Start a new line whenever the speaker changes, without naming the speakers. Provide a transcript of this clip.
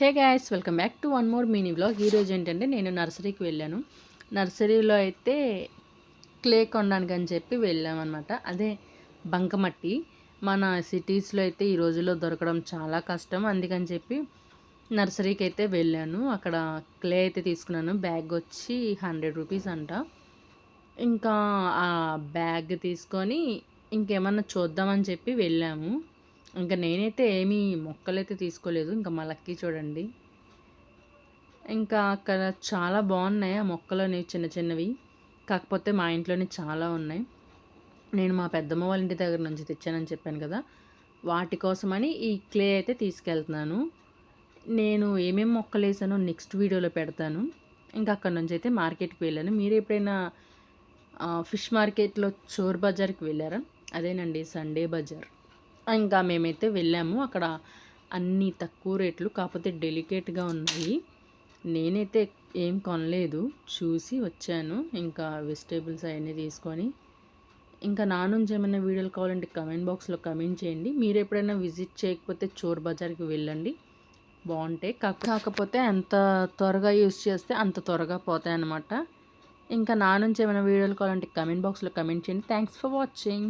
Hey guys welcome back to one more mini vlog ఈరోజు ఏంటంటే నేను నర్సరీకి వెళ్ళాను. నర్సరీలో అయితే క్లే కొనడానికి అని చెప్పి వెళ్ళామన్నమాట. అదే బంకమట్టి. మన సిటీస్లో అయితే ఈ రోజుల్లో దొరకడం చాలా కష్టం. అందుకని చెప్పి నర్సరీకి అయితే వెళ్ళాను. అక్కడ క్లే అయితే తీసుకున్నాను. బ్యాగ్ వచ్చి హండ్రెడ్ రూపీస్ అంట. ఇంకా ఆ బ్యాగ్ తీసుకొని ఇంకేమన్నా చూద్దామని చెప్పి వెళ్ళాము. ఇంకా నేనైతే ఏమీ మొక్కలైతే తీసుకోలేదు. ఇంకా మా లక్కీ చూడండి. ఇంకా అక్కడ చాలా బాగున్నాయి ఆ మొక్కలు అనేవి చిన్న చిన్నవి. కాకపోతే మా ఇంట్లోనే చాలా ఉన్నాయి. నేను మా పెద్దమ్మ వాళ్ళ ఇంటి దగ్గర నుంచి తెచ్చానని చెప్పాను కదా. వాటి కోసమని ఈ క్లే అయితే తీసుకెళ్తున్నాను. నేను ఏమేమి మొక్కలు వేసానో నెక్స్ట్ వీడియోలో పెడతాను. ఇంకా అక్కడ నుంచి అయితే మార్కెట్కి వెళ్ళాను. మీరు ఎప్పుడైనా ఫిష్ మార్కెట్లో చోర్ బజార్కి వెళ్ళారా? అదేనండి సండే బజార్. ఇంకా మేమైతే వెళ్ళాము. అక్కడ అన్నీ తక్కువ రేట్లు కాకపోతే డెలికేట్గా ఉన్నాయి. నేనైతే ఏం కొనలేదు. చూసి వచ్చాను. ఇంకా వెజిటేబుల్స్ అవన్నీ తీసుకొని. ఇంకా నా నుంచి ఏమైనా వీడియోలు కావాలంటే కమెంట్ బాక్స్లో కమెంట్ చేయండి. మీరు ఎప్పుడైనా విజిట్ చేయకపోతే చోర్ బజార్కి వెళ్ళండి. బాగుంటాయి. కాకపోతే ఎంత త్వరగా యూస్ చేస్తే అంత త్వరగా పోతాయి అన్నమాట ఇంకా నా నుంచి ఏమైనా వీడియోలు కావాలంటే కమెంట్ బాక్స్లో కమెంట్ చేయండి. Thanks for watching.